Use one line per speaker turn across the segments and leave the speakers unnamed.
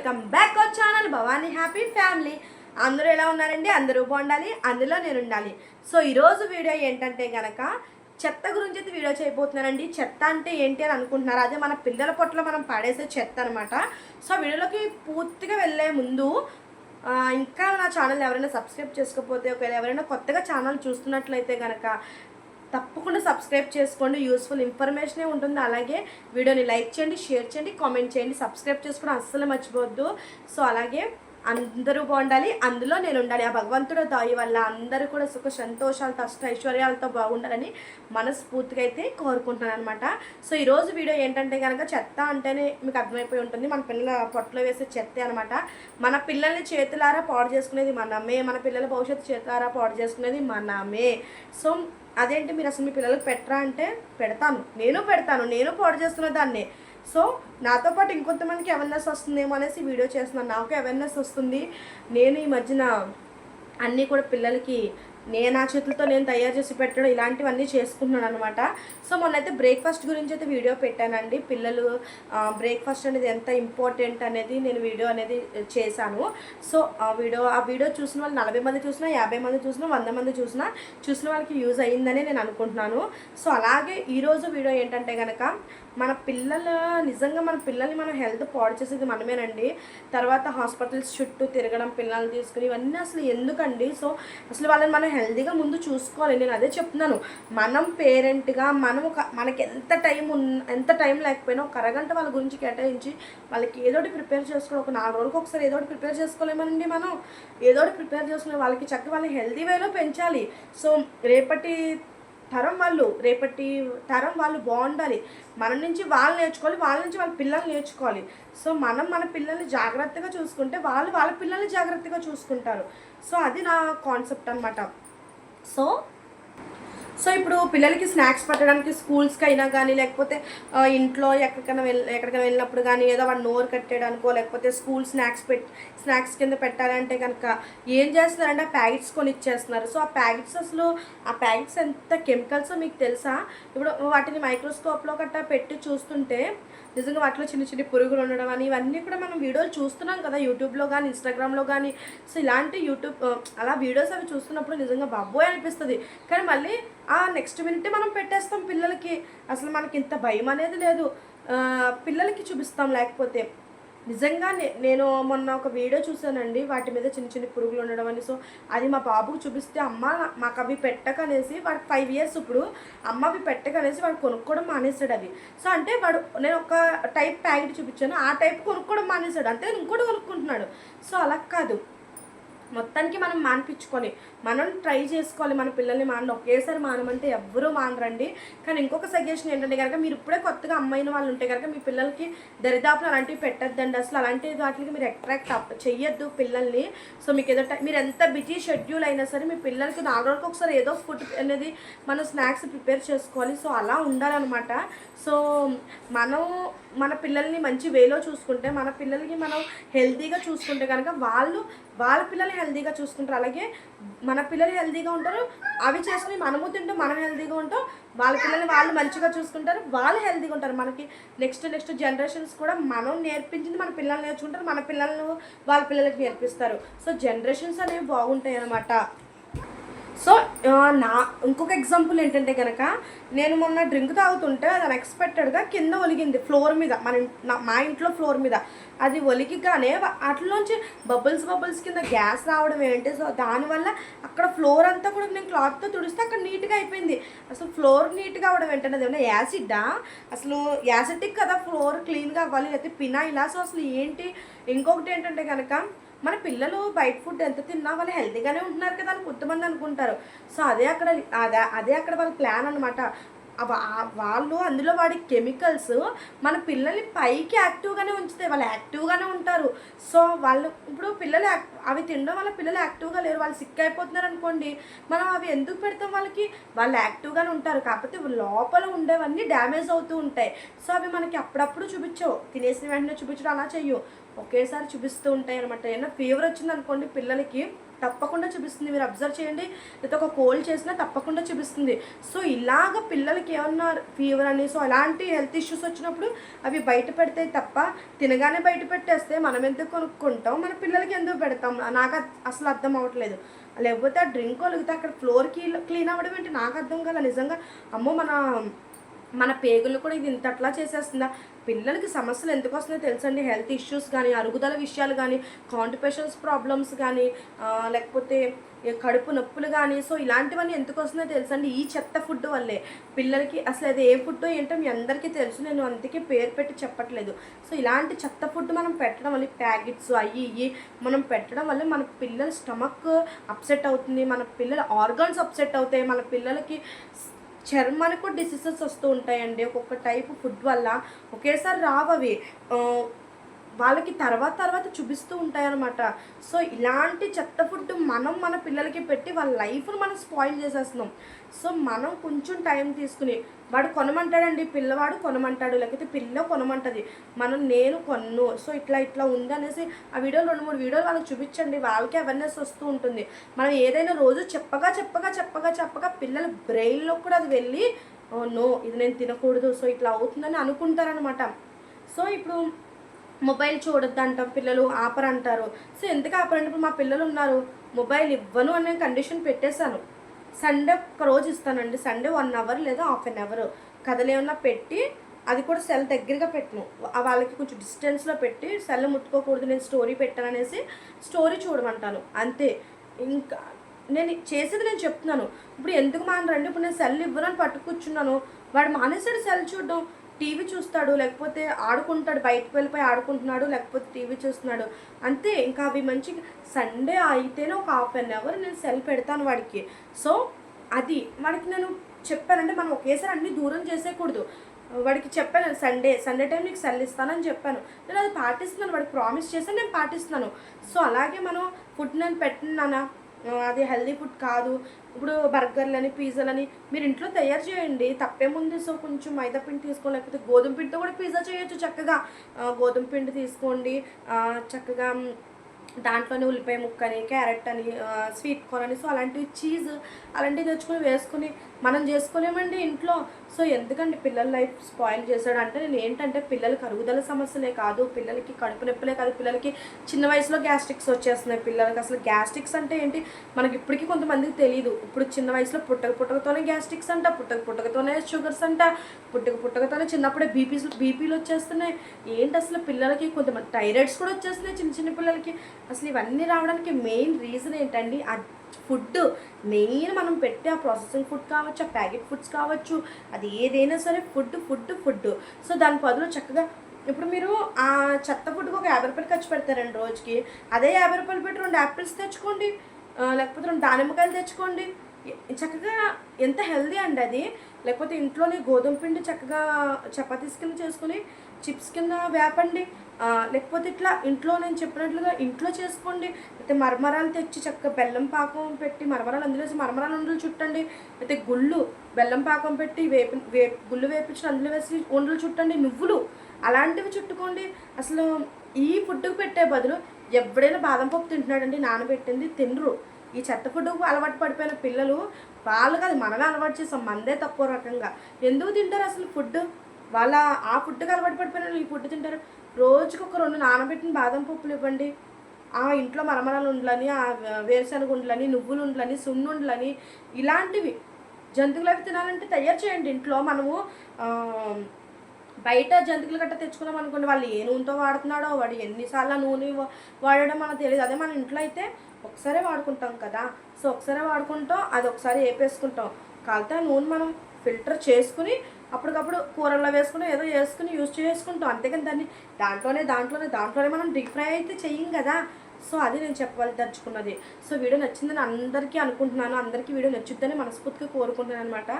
Welcome back our channel Bhavani happy family. అందరూ ఎలా ఉన్నారండి? అందరూ బాగుండాలి అందులో నేను ఉండాలి సో ఈరోజు వీడియో ఏంటంటే కనుక చెత్త గురించి అయితే వీడియో చేయబోతున్నానండి. చెత్త అంటే ఏంటి అని అనుకుంటున్నారు? అదే మన పిల్లల పొట్టలో మనం పడేసే చెత్త అనమాట సో వీడియోలోకి పూర్తిగా వెళ్ళే ముందు ఇంకా నా ఛానల్ ఎవరైనా సబ్స్క్రైబ్ చేసుకోకపోతే ఒకవేళ ఎవరైనా కొత్తగా ఛానల్ చూస్తున్నట్లయితే కనుక తప్పకుండా సబ్స్క్రైబ్ చేసుకోండి. యూస్ఫుల్ ఇన్ఫర్మేషనే ఉంటుంది. అలాగే వీడియోని లైక్ చేయండి షేర్ చేయండి కామెంట్ చేయండి. సబ్స్క్రైబ్ చేసుకోవడం అస్సలు మర్చిపోవద్దు. సో అలాగే అందరూ బాగుండాలి అందులో నేను ఉండాలి. ఆ భగవంతుడు దాయి వల్ల అందరూ కూడా సుఖ సంతోషాలతో అష్ట ఐశ్వర్యాలతో బాగుండాలని మనస్ఫూర్తిగా అయితే కోరుకుంటున్నాను అనమాట సో ఈరోజు వీడియో ఏంటంటే కనుక చెత్త అంటేనే మీకు అర్థమైపోయి ఉంటుంది. మన పిల్లల పొట్టలో వేసే చెత్త అనమాట మన పిల్లల్ని చేతులారా పాడు చేసుకునేది మనమే. మన పిల్లల భవిష్యత్తు చేతులారా పాడు చేసుకునేది మనమే. సో అదేంటి మీరు అసలు మీ పిల్లలకు పెట్టరా అంటే పెడతాను. నేను పెడతాను. నేను పాడు చేస్తున్న దాన్నే. సో నాతో పాటు ఇంకొంతమందికి అవేర్నెస్ వస్తుందేమో అనేసి వీడియో చేస్తున్నాను. నాకు అవేర్నెస్ వస్తుంది. నేను ఈ మధ్యన అన్నీ కూడా పిల్లలకి నేను నా చేతులతో నేను తయారు చేసి పెట్టడం ఇలాంటివన్నీ చేసుకుంటున్నాను అనమాట సో మొన్నైతే బ్రేక్ఫాస్ట్ గురించి అయితే వీడియో పెట్టానండి. పిల్లలు బ్రేక్ఫాస్ట్ అనేది ఎంత ఇంపార్టెంట్ అనేది నేను వీడియో అనేది చేశాను. సో ఆ వీడియో ఆ వీడియో చూసిన వాళ్ళు నలభై మంది చూసినా యాభై మంది చూసినా వంద మంది చూసినా చూసిన వాళ్ళకి యూజ్ అయ్యిందని నేను అనుకుంటున్నాను. సో అలాగే ఈరోజు వీడియో ఏంటంటే కనుక మన పిల్లల నిజంగా మన పిల్లల్ని మనం హెల్త్ పాడు చేసేది మనమేనండి. తర్వాత హాస్పిటల్స్ చుట్టూ తిరగడం పిల్లల్ని తీసుకుని ఇవన్నీ అసలు ఎందుకండి? సో అసలు వాళ్ళని మనం హెల్తీగా ముందు చూసుకోవాలి. నేను అదే చెప్తున్నాను. మనం పేరెంట్గా మనం ఒక మనకి ఎంత టైం ఉన్న ఎంత టైం లేకపోయినా ఒక అరగంట వాళ్ళ గురించి కేటాయించి వాళ్ళకి ఏదోటి ప్రిపేర్ చేసుకోవాలి. ఒక నాలుగు రోజులకు ఒకసారి ఏదోటి ప్రిపేర్ చేసుకోలేమనండి మనం. ఏదోటి ప్రిపేర్ చేసుకునే వాళ్ళకి చక్కగా వాళ్ళని హెల్తీ వేలో పెంచాలి. సో రేపటి తరం వాళ్ళు రేపటి తరం వాళ్ళు బాగుండాలి. మన నుంచి వాళ్ళు నేర్చుకోవాలి వాళ్ళ నుంచి వాళ్ళ పిల్లలు నేర్చుకోవాలి. సో మనం మన పిల్లల్ని జాగ్రత్తగా చూసుకుంటే వాళ్ళు వాళ్ళ పిల్లల్ని జాగ్రత్తగా చూసుకుంటారు. సో అది నా కాన్సెప్ట్ అనమాట సో సో ఇప్పుడు పిల్లలకి స్నాక్స్ పెట్టడానికి స్కూల్స్కి అయినా కానీ లేకపోతే ఇంట్లో ఎక్కడికైనా వెళ్ళ ఎక్కడికైనా వెళ్ళినప్పుడు కానీ ఏదో వాడు నోరు కట్టేయడానికో లేకపోతే స్కూల్ స్నాక్స్ పెట్ స్నాక్స్ కింద పెట్టాలంటే కనుక ఏం చేస్తున్నారంటే ఆ ప్యాకెట్స్ కొని ఇచ్చేస్తున్నారు సో ఆ ప్యాకెట్స్ అసలు ఆ ప్యాకెట్స్ ఎంత కెమికల్స్ మీకు తెలుసా? ఇప్పుడు వాటిని మైక్రోస్కోప్లో గట్టా పెట్టి చూస్తుంటే నిజంగా వాటిలో చిన్న చిన్న పురుగులు ఉండడం అని ఇవన్నీ కూడా మనం వీడియోలు చూస్తున్నాం కదా యూట్యూబ్లో కానీ ఇన్స్టాగ్రామ్లో కానీ సో ఇలాంటి యూట్యూబ్ అలా వీడియోస్ అవి చూస్తున్నప్పుడు నిజంగా బాబోయ్ అనిపిస్తుంది. కానీ మళ్ళీ ఆ నెక్స్ట్ మినిట్ మనం పెట్టేస్తాం పిల్లలకి. అసలు మనకి ఇంత భయం అనేది లేదు. పిల్లలకి చూపిస్తాం. లేకపోతే నిజంగా నే- నేను మొన్న ఒక వీడియో చూసానండి వాటి మీద చిన్న చిన్న పురుగులు ఉండడం అని. సో అది మా బాబుకు చూపిస్తే అమ్మ మాకు అవి పెట్టకనేసి వాడు ఫైవ్ ఇయర్స్ ఇప్పుడు అమ్మ అవి పెట్టకనేసి వాడు కొనుక్కోవడం మానేశాడు అవి సో అంటే వాడు నేను ఒక టైప్ ప్యాకెట్ చూపించాను. ఆ టైప్ కొనుక్కోవడం మానేశాడు. అంతే ఇంకోటి కొనుక్కుంటున్నాడు. సో అలా కాదు. మొత్తానికి మనం మానిపించుకొని మనం ట్రై చేసుకోవాలి మన పిల్లల్ని మానడం. ఒకేసారి మానమంటే ఎవ్వరూ మానరండి. కానీ ఇంకొక సజెషన్ ఏంటంటే కనుక మీరు ఇప్పుడే కొత్తగా అమ్మాయిన వాళ్ళు ఉంటే కనుక మీ పిల్లలకి దరిదాపులు అలాంటివి పెట్టద్దండి. అసలు అలాంటి వాటికి మీరు అట్రాక్ట్ చెయ్యొద్దు పిల్లల్ని. సో మీకు ఏదో మీరు ఎంత బిజీ షెడ్యూల్ అయినా సరే మీ పిల్లలకి నాలుగు రోజులకు ఒకసారి ఏదో ఫుడ్ అనేది మనం స్నాక్స్ ప్రిపేర్ చేసుకోవాలి. సో అలా ఉండాలన్నమాట. సో మనం మన పిల్లల్ని మంచి వేలో చూసుకుంటే మన పిల్లలకి మనం హెల్తీగా చూసుకుంటే కనుక వాళ్ళు వాళ్ళ పిల్లలు హెల్దీగా చూసుకుంటారు. అలాగే మన పిల్లలు హెల్దీగా ఉంటారు. అవి చేసుకుని మనము తింటాం మనం హెల్దీగా ఉంటాం. వాళ్ళ పిల్లల్ని వాళ్ళు మంచిగా చూసుకుంటారు. వాళ్ళు హెల్దీగా ఉంటారు. మనకి నెక్స్ట్ నెక్స్ట్ జనరేషన్స్ కూడా మనం నేర్పించింది మన పిల్లల్ని నేర్చుకుంటారు. మన పిల్లలను వాళ్ళ పిల్లలకి నేర్పిస్తారు. సో జనరేషన్స్ అనేవి బాగుంటాయి అన్నమాట సో నా ఇంకొక ఎగ్జాంపుల్ ఏంటంటే కనుక నేను మొన్న డ్రింక్ తాగుతుంటే అది అన్ఎక్స్పెక్టెడ్గా కింద ఒలిగింది ఫ్లోర్ మీద మన మా ఇంట్లో ఫ్లోర్ మీద. అది ఒలికిగానే అట్లోంచి బబుల్స్ బబుల్స్ కింద గ్యాస్ రావడం ఏంటి? సో దానివల్ల అక్కడ ఫ్లోర్ అంతా కూడా నేను క్లాత్తో తుడిస్తే అక్కడ నీట్గా అయిపోయింది. అసలు ఫ్లోర్ నీట్గా అవడం ఏంటంటే ఏమన్నా యాసిడ్డా అసలు యాసిడ్కి కదా ఫ్లోర్ క్లీన్గా అవ్వాలి లేకపోతే పినాయిలా సో అసలు ఏంటి? ఇంకొకటి ఏంటంటే కనుక మన పిల్లలు బయట ఫుడ్ ఎంత తిన్నా వాళ్ళు హెల్తీగానే ఉంటున్నారు కదా అని కొంతమంది అనుకుంటారు. సో అదే అక్కడ అదే అదే అక్కడ వాళ్ళ ప్లాన్ అనమాట వాళ్ళు అందులో వాడే కెమికల్స్ మన పిల్లల్ని పైకి యాక్టివ్గానే ఉంచుతాయి. వాళ్ళు యాక్టివ్గానే ఉంటారు. సో వాళ్ళు ఇప్పుడు పిల్లలు అవి తినడం వల్ల పిల్లలు యాక్టివ్గా లేరు. వాళ్ళు సిక్ అయిపోతున్నారు అనుకోండి మనం అవి ఎందుకు పెడతాం వాళ్ళకి? వాళ్ళు యాక్టివ్గానే ఉంటారు. కాకపోతే లోపల ఉండేవన్నీ డ్యామేజ్ అవుతూ ఉంటాయి. సో అవి మనకి అప్పుడప్పుడు చూపించవు. తినేసిన వెంటనే చూపించడం అలా చెయ్యు ఒకేసారి చూపిస్తూ ఉంటాయి అనమాట ఏమైనా ఫీవర్ వచ్చింది అనుకోండి పిల్లలకి తప్పకుండా చూపిస్తుంది. మీరు అబ్జర్వ్ చేయండి. లేదా ఒక కోల్డ్ చేసినా తప్పకుండా చూపిస్తుంది. సో ఇలాగ పిల్లలకి ఏమన్నా ఫీవర్ అని సో అలాంటి హెల్త్ ఇష్యూస్ వచ్చినప్పుడు అవి బయట పెడితే తప్ప తినగానే బయట పెట్టేస్తే మనం ఎందుకు కొనుక్కుంటాం? మన పిల్లలకి ఎందుకు పెడతాం? నాకు అసలు అర్థం అవ్వట్లేదు. లేకపోతే ఆ డ్రింక్ ఒలిగితే అక్కడ ఫ్లోర్కి క్లీన్ అవ్వడం ఏంటి? నాకు అర్థం కదా నిజంగా అమ్మో మన మన పేగులు కూడా ఇది ఇంతట్లా చేసేస్తుందా? పిల్లలకి సమస్యలు ఎందుకు వస్తున్నాయో తెలుసండి? హెల్త్ ఇష్యూస్ కానీ అరుగుదల విషయాలు కానీ కాంటిపేషన్స్ ప్రాబ్లమ్స్ కానీ లేకపోతే కడుపు నొప్పులు కానీ సో ఇలాంటివన్నీ ఎందుకు వస్తున్నాయో తెలుసండి? ఈ చెత్త ఫుడ్ వల్లే. పిల్లలకి అసలు అది ఏ ఫుడ్ ఏంటో మీ అందరికీ తెలుసు. నేను అందుకే పేరు పెట్టి చెప్పట్లేదు. సో ఇలాంటి చెత్త ఫుడ్ మనం పెట్టడం వల్ల ప్యాకెట్స్ అవి ఇవి మనం పెట్టడం వల్ల మన పిల్లల స్టమక్ అప్సెట్ అవుతుంది. మన పిల్లల ఆర్గాన్స్ అప్సెట్ అవుతాయి. మన పిల్లలకి చర్మానికి కూడా డిసీజెస్ వస్తూ ఉంటాయండి. ఒక్కొక్క టైప్ ఫుడ్ వల్ల ఒకేసారి రావవి. వాళ్ళకి తర్వాత తర్వాత చూపిస్తూ ఉంటాయన్నమాట. సో ఇలాంటి చెత్త ఫుడ్ మనం మన పిల్లలకి పెట్టి వాళ్ళ లైఫ్ను మనం స్పాయిల్ చేసేస్తున్నాం. సో మనం కొంచెం టైం తీసుకుని వాడు కొనమంటాడండి పిల్లవాడు కొనమంటాడు లేకపోతే పిల్ల కొనమంటుంది మనం నేను కొన్ను సో ఇట్లా ఇట్లా ఉంది అనేసి ఆ వీడియోలు రెండు మూడు వీడియోలు వాళ్ళకి చూపించండి వాళ్ళకి అవేర్నెస్ వస్తూ ఉంటుంది. మనం ఏదైనా రోజు చెప్పగా చెప్పగా చెప్పగా చెప్పగా పిల్లల బ్రెయిన్లో కూడా అది వెళ్ళి నో ఇది నేను తినకూడదు సో ఇట్లా అవుతుందని అనుకుంటారనమాట సో ఇప్పుడు మొబైల్ చూడొద్దు అంటాం పిల్లలు ఆపరంటారు. సో ఎందుకు ఆపరంటే ఇప్పుడు మా పిల్లలు ఉన్నారు. మొబైల్ ఇవ్వను అనే కండిషన్ పెట్టేశాను. సండే ఒక రోజు ఇస్తానండి. సండే వన్ అవర్ లేదా హాఫ్ అన్ అవర్ కథలు పెట్టి అది కూడా సెల్ దగ్గరగా పెట్టను. వాళ్ళకి కొంచెం డిస్టెన్స్లో పెట్టి సెల్ ముట్టుకోకూడదు నేను స్టోరీ పెట్టాననేసి స్టోరీ చూడమంటాను. అంతే. ఇంకా నేను చేసేది నేను చెప్తున్నాను. ఇప్పుడు ఎందుకు మానరండి? ఇప్పుడు నేను సెల్ ఇవ్వనని పట్టుకూర్చున్నాను వాడు మానేసాడు సెల్ చూడడం. టీవీ చూస్తాడు లేకపోతే ఆడుకుంటాడు బయటకు వెళ్ళిపోయి ఆడుకుంటున్నాడు లేకపోతే టీవీ చూస్తున్నాడు. అంతే ఇంకా అవి మంచి సండే అయితేనే ఒక హాఫ్ అన్ అవర్ నేను సెల్ పెడతాను వాడికి. సో అది వాడికి నేను చెప్పానంటే మనం ఒకేసారి అన్ని దూరం చేసేయకూడదు. వాడికి చెప్పాను సండే సండే టైం నీకు సెల్ ఇస్తానని చెప్పాను. నేను అది పాటిస్తున్నాను వాడికి ప్రామిస్ చేస్తే నేను పాటిస్తున్నాను. సో అలాగే మనం ఫుడ్ నేను పెట్టినానా? అది హెల్దీ ఫుడ్ కాదు. ఇప్పుడు బర్గర్లని పిజ్జాలని మీరు ఇంట్లో తయారు చేయండి. తప్పేముంది సో కొంచెం మైదా పిండి తీసుకోండి లేకపోతే గోధుమ పిండితో కూడా పిజ్జా చేయొచ్చు చక్కగా. గోధుమ పిండి తీసుకోండి. చక్కగా దాంట్లోనే ఉల్లిపాయ ముక్కని క్యారెట్ అని స్వీట్ కార్న్ అని సో అలాంటివి చీజ్ అలాంటివి తెచ్చుకొని వేసుకొని మనం చేసుకోలేమండి ఇంట్లో. సో ఎందుకండి పిల్లల లైఫ్ స్పాయిల్ చేశాడు అంటే నేను ఏంటంటే పిల్లలకి అరుగుదల సమస్యలే కాదు పిల్లలకి కడుపు నొప్పులే కాదు పిల్లలకి చిన్న వయసులో గ్యాస్ట్రిక్స్ వచ్చేస్తున్నాయి. పిల్లలకి అసలు గ్యాస్ట్రిక్స్ అంటే ఏంటి? మనకి ఇప్పటికీ కొంతమందికి తెలియదు ఇప్పుడు చిన్న వయసులో పుట్టక పుట్టకతోనే గ్యాస్ట్రిక్స్ అంట పుట్టక పుట్టకతోనే షుగర్స్ అంట పుట్టక పుట్టకతోనే చిన్నప్పుడే బీపీస్ బీపీలు వచ్చేస్తున్నాయి. ఏంటి అసలు పిల్లలకి కొంతమంది థైరాయిడ్స్ కూడా వచ్చేస్తున్నాయి చిన్న చిన్న పిల్లలకి. అసలు ఇవన్నీ రావడానికి మెయిన్ రీజన్ ఏంటండి? ఆ ఫుడ్ మెయిన్ మనం పెట్టే ఆ ప్రాసెసింగ్ ఫుడ్ కావచ్చు ఆ ప్యాకెట్ ఫుడ్స్ కావచ్చు అది ఏదైనా సరే ఫుడ్ ఫుడ్ ఫుడ్ సో దాని బదులు చక్కగా ఇప్పుడు మీరు ఆ చెత్త ఫుడ్కి ఒక యాభై రూపాయలు ఖర్చు పెడతారండి రోజుకి. అదే యాభై రూపాయలు పెట్టి రెండు యాపిల్స్ తెచ్చుకోండి లేకపోతే రెండు దానిమ్మకాయలు తెచ్చుకోండి. చక్కగా ఎంత హెల్దీ అండి అది. లేకపోతే ఇంట్లోనే గోధుమ పిండి చక్కగా చపాతీస్ కింద చేసుకుని చిప్స్ కింద వేపండి. లేకపోతే ఇట్లా ఇంట్లో నేను చెప్పినట్లుగా ఇంట్లో చేసుకోండి. అయితే మరమరాలు తెచ్చి చక్కగా బెల్లం పాకం పెట్టి మరమరాలు అందులో వేసి మరమరాలు ఉండలు చుట్టండి. అయితే గుళ్ళు బెల్లం పాకం పెట్టి వేపి వే గుళ్ళు వేపించి అందులో వేసి ఉండలు చుట్టండి. నువ్వులు అలాంటివి చుట్టుకోండి. అసలు ఈ ఫుడ్కి పెట్టే బదులు ఎవడైనా బాదం పప్పు తింటున్నాడండి నానబెట్టింది తినరు. ఈ చెత్త ఫుడ్కు అలవాటు పడిపోయిన పిల్లలు వాళ్ళు కాదు మనమే అలవాటు చేసాం మందే తక్కువ రకంగా. ఎందుకు తింటారు అసలు ఫుడ్ వాళ్ళ ఆ ఫుడ్కి అలవాటు పడిపోయిన వాళ్ళు ఈ ఫుడ్ తింటారు. రోజుకి ఒక రెండు నానబెట్టిన బాదం పప్పులు ఇవ్వండి. ఆ ఇంట్లో మరమరాలు ఉండలని ఆ వేరుశనగ ఉండలని నువ్వులు ఉండలని సున్నుండలని ఇలాంటివి జంతువులకి తినాలంటే తయారు చేయండి. ఇంట్లో మనము బయట జంతువులు గట్ట తెచ్చుకున్నాం అనుకోండి వాళ్ళు ఏ నూనెతో వాడుతున్నాడో వాడు ఎన్నిసార్లు నూనె వా- వాడడం మనకు తెలియదు. అదే మన ఇంట్లో అయితే ఒకసారే వాడుకుంటాం కదా. సో ఒకసారే వాడుకుంటాం అది ఒకసారి వేపేసుకుంటాం కాకపోతే ఆ నూనె మనం ఫిల్టర్ చేసుకుని అప్పటికప్పుడు కూరల్లో వేసుకుని ఏదో వేసుకుని యూజ్ చేసుకుంటాం. అంతేకాని దాన్ని దాంట్లోనే దాంట్లోనే దాంట్లోనే మనం డీప్ ఫ్రై అయితే చెయ్యం కదా. సో అది నేను చెప్పవలదలుచుకున్నది సో వీడియో నచ్చిందని అందరికీ అనుకుంటున్నాను. అందరికీ వీడియో నచ్చుద్దని మనస్ఫూర్తిగా కోరుకుంటున్నాను అనమాట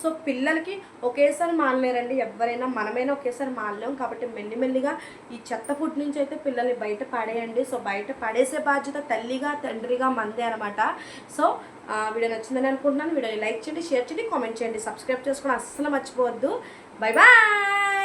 సో పిల్లలకి ఒకేసారి మానలేరండి. ఎవరైనా మనమైనా ఒకేసారి మానలేం కాబట్టి మెల్లిమెల్లిగా ఈ చెత్త ఫుడ్ నుంచి అయితే పిల్లల్ని బయట పడేయండి. సో బయట పడేసే బాధ్యత తల్లిగా తండ్రిగా మందే అనమాట సో వీడియో నచ్చిందని అనుకుంటున్నాను. వీడియోని లైక్ చేయండి షేర్ చేయండి కామెంట్ చేయండి. సబ్స్క్రైబ్ చేసుకోవడం అస్సలు మర్చిపోవద్దు. Bye bye!